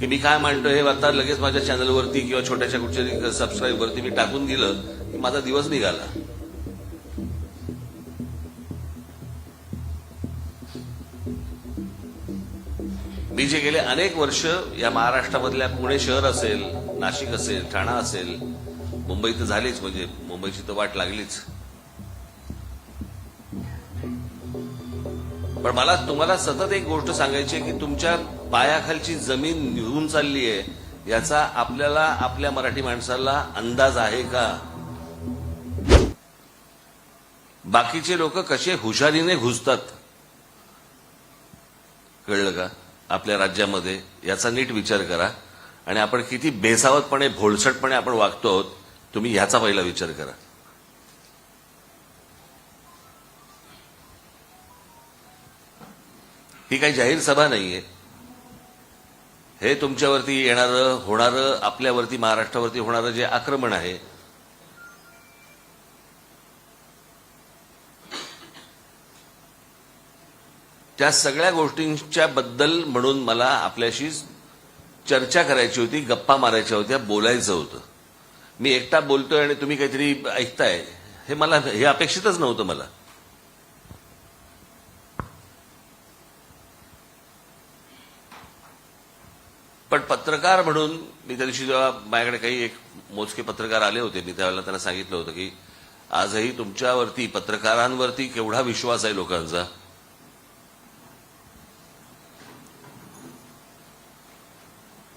की मी काय मांडतो हे आता लगेच माझ्या चॅनलवरती किंवा छोट्याशा कुठच्या सबस्क्राईबवरती मी टाकून दिलं की माझा दिवस निघाला. मी जे गेले अनेक वर्ष या महाराष्ट्रामधल्या पुणे शहर असेल नाशिक असेल ठाणा असेल मुंबई तर झालीच म्हणजे मुंबईची तर वाट लागलीच. पण मला तुम्हाला सतत एक गोष्ट सांगायची आहे की तुमच्या पायाखालची जमीन निघून चालली आहे याचा आपल्याला आपल्या मराठी माणसाला अंदाज आहे का? बाकीचे लोक कसे हुशारीने घुसतात? कळलं का? आपल्या राज्यामध्ये याचा नीट विचार करा. आणि आपण किती बेसावतपणे भोळसटपणे आपण वागतो आहोत तुम्ही ह्याचा पहिला विचार करा. ही काही जाहीर सभा नाहीये. हे तुमच्यावरती येणारं होणारं आपल्यावरती महाराष्ट्रावरती होणारं जे आक्रमण आहे त्या सगळ्या गोष्टींच्या बद्दल म्हणून मला आपल्याशी चर्चा करायची होती गप्पा मारायच्या होत्या बोलायचं होतं. मी एकटा बोलतोय आणि तुम्ही काहीतरी ऐकताय हे मला हे अपेक्षितच नव्हतं मला. पण पत्रकार म्हणून मी त्या दिवशी जेव्हा माझ्याकडे काही एक मोजके पत्रकार आले होते मी त्यावेळेला त्यांना सांगितलं होतं की आजही तुमच्यावरती पत्रकारांवरती केवढा विश्वास आहे लोकांचा?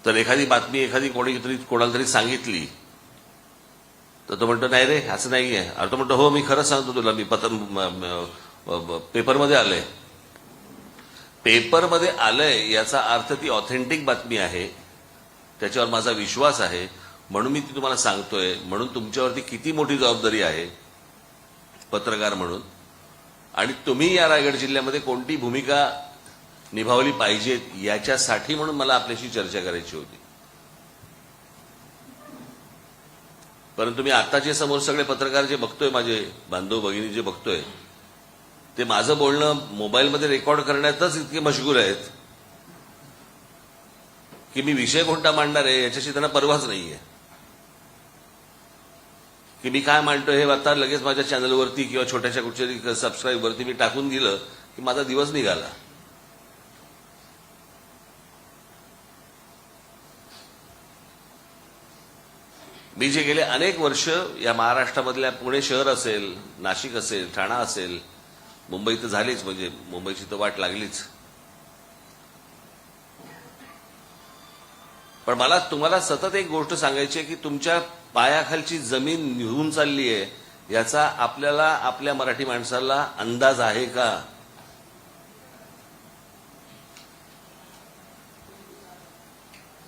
तर एखादी बातमी एखादी कोणी तरी कोणाला तरी सांगितली तर तो म्हणतो नाही रे असं नाही आहे अरे तो म्हणतो हो मी खरंच सांगतो तुला मी पत्र पेपरमध्ये आलंय. पेपरमध्ये आलंय याचा अर्थ ती ऑथेंटिक बातमी आहे. त्याच्यावर माझा विश्वास आहे. म्हणून मी ती तुम्हाला सांगतोय. म्हणून तुमच्यावरती किती मोठी जबाबदारी आहे. पत्रकार म्हणून. आणि तुम्ही या रायगड जिल्ह्यामध्ये कोणती भूमिका निभावली पाहिजेत याच्यासाठी म्हणून मला आपल्याशी चर्चा करायची होती. परंतु मी आताचे समोर सगळे पत्रकार जे बघतोय माझे बांधव भगिनी जे बघतोय ते माझं बोलणं मोबाईलमध्ये रेकॉर्ड करण्यातच इतके मशगूल आहेत की मी विषय कोणता मांडणार आहे याच्याशी त्यांना परवाच नाहीये. की मी काय मांडतो हे आता लगेच माझ्या चॅनलवरती किंवा छोट्याशा कुठच्या सबस्क्राईबवरती मी टाकून दिलं की माझा दिवस निघाला. मी जे गेले अनेक वर्ष या महाराष्ट्रामधल्या पुणे शहर असेल नाशिक असेल ठाणा असेल मुंबई तर झालीच म्हणजे मुंबईची तर वाट लागलीच. पण मला तुम्हाला सतत एक गोष्ट सांगायची आहे की तुमच्या पायाखालची जमीन निघून चालली आहे याचा आपल्याला आपल्या मराठी माणसाला अंदाज आहे का?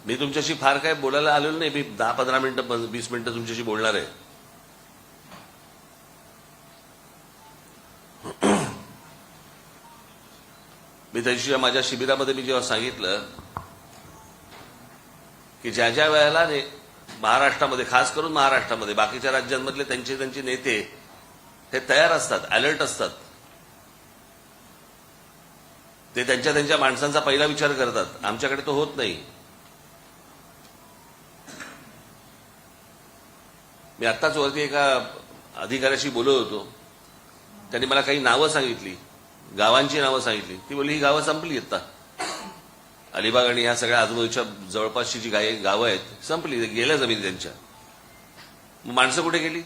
मी तुमच्याशी फार काय बोलायला आलेलो नाही मी दहा पंधरा मिनिटं वीस मिनिटं तुमच्याशी बोलणार आहे. मी त्यांच्या माझ्या शिबिरामध्ये मी जेव्हा सांगितलं की ज्या ज्या वेळेला ने- महाराष्ट्रामध्ये खास करून महाराष्ट्रामध्ये बाकीच्या राज्यांमधले त्यांचे त्यांचे नेते हे तयार असतात अलर्ट असतात. ते त्यांच्या त्यांच्या माणसांचा पहिला विचार करतात. आमच्याकडे तो होत नाही. मी आत्ताच वरती एका अधिकाऱ्याशी बोलत होतो. त्यांनी मला काही नावं सांगितली. गावांची नावं सांगितली. ती बोलली ही गावं संपली आता अलिबाग आणि ह्या सगळ्या आजूबाजूच्या जवळपासची जी गाय गावं आहेत संपली. गेल्या जमिनी त्यांच्या. मग माणसं कुठे गेली?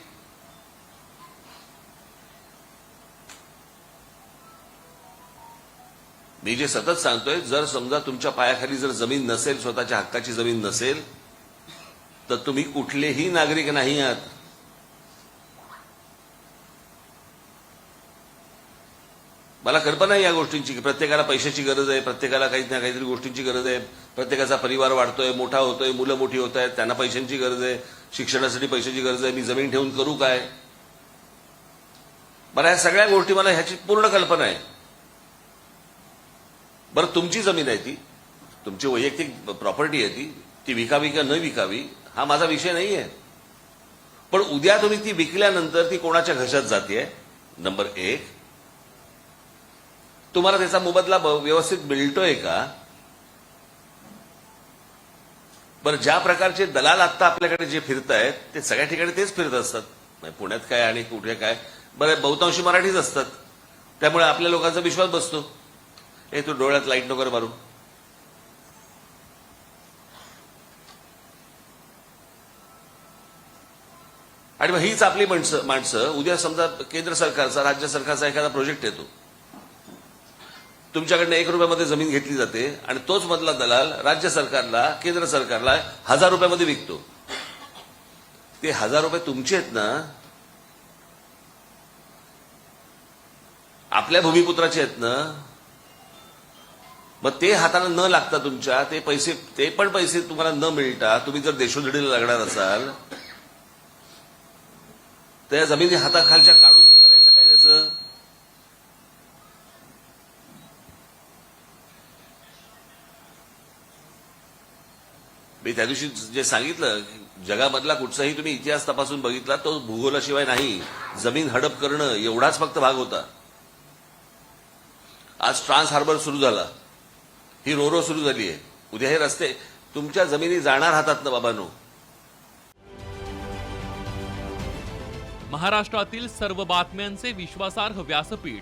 मी जे सतत सांगतोय जर समजा तुमच्या पायाखाली जर जमीन नसेल स्वतःच्या हक्काची जमीन नसेल तर तुम्ही कुठलेही नागरिक नाही आहात. मला कल्पना आहे या गोष्टींची की प्रत्येकाला पैशाची गरज आहे प्रत्येकाला काही ना काहीतरी गोष्टींची गरज आहे. प्रत्येकाचा परिवार वाढतोय मोठा होतोय मुलं मोठी होत आहेत त्यांना पैशांची गरज आहे शिक्षणासाठी पैशाची गरज आहे मी जमीन ठेवून करू काय? मला ह्या सगळ्या गोष्टी मला ह्याची पूर्ण कल्पना आहे. बरं तुमची जमीन आहे ती. तुमची वैयक्तिक प्रॉपर्टी आहे ती. ती विकावी का न विकावी हा माझा विषय नाही आहे. पण उद्या तुम्ही ती विकल्यानंतर ती कोणाच्या घशात जाते नंबर एक. तुम्हाला त्याचा मोबदला व्यवस्थित मिळतोय का? बरं ज्या प्रकारचे दलाल आत्ता आपल्याकडे जे फिरत आहेत ते सगळ्या ठिकाणी तेच फिरत असतात. म्हणजे पुण्यात काय आणि कुठे काय. बरं बहुतांशी मराठीच असतात. त्यामुळे आपल्या लोकांचा विश्वास बसतो. हे तू डोळ्यात लाइट नगर मारून मारू. आणि मग हीच आपली माणसं माणसं. उद्या समजा केंद्र सरकारचा राज्य सरकारचा एखादा प्रोजेक्ट येतो. तुमच्याकडनं एक रुपयामध्ये जमीन घेतली जाते आणि तोच मधला दलाल राज्य सरकारला केंद्र सरकारला हजार रुपयामध्ये विकतो. ते हजार रुपये तुमचे आहेत ना आपल्या भूमिपुत्राचे आहेत ना मग ते हाताला न लागता तुमच्या ते पैसे ते पण पैसे तुम्हाला न मिळता तुम्ही जर देशोधडीला लागणार असाल त्या जमिनी हाताखालच्या काढून करायचं काय त्याचं मी त्या दिवशी जे सांगितलं जगामधला कुठचाही तुम्ही इतिहास तपासून बघितला तो भूगोलाशिवाय नाही. जमीन हडप करणं एवढाच फक्त भाग होता. आज ट्रान्स हार्बर सुरू झाला. ही रोरो सुरू झाली आहे. उद्या हे रस्ते तुमच्या जमिनी जाणार हातात ना बाबांनो. महाराष्ट्रातील सर्व बातम्यांचे विश्वासार्ह व्यासपीठ.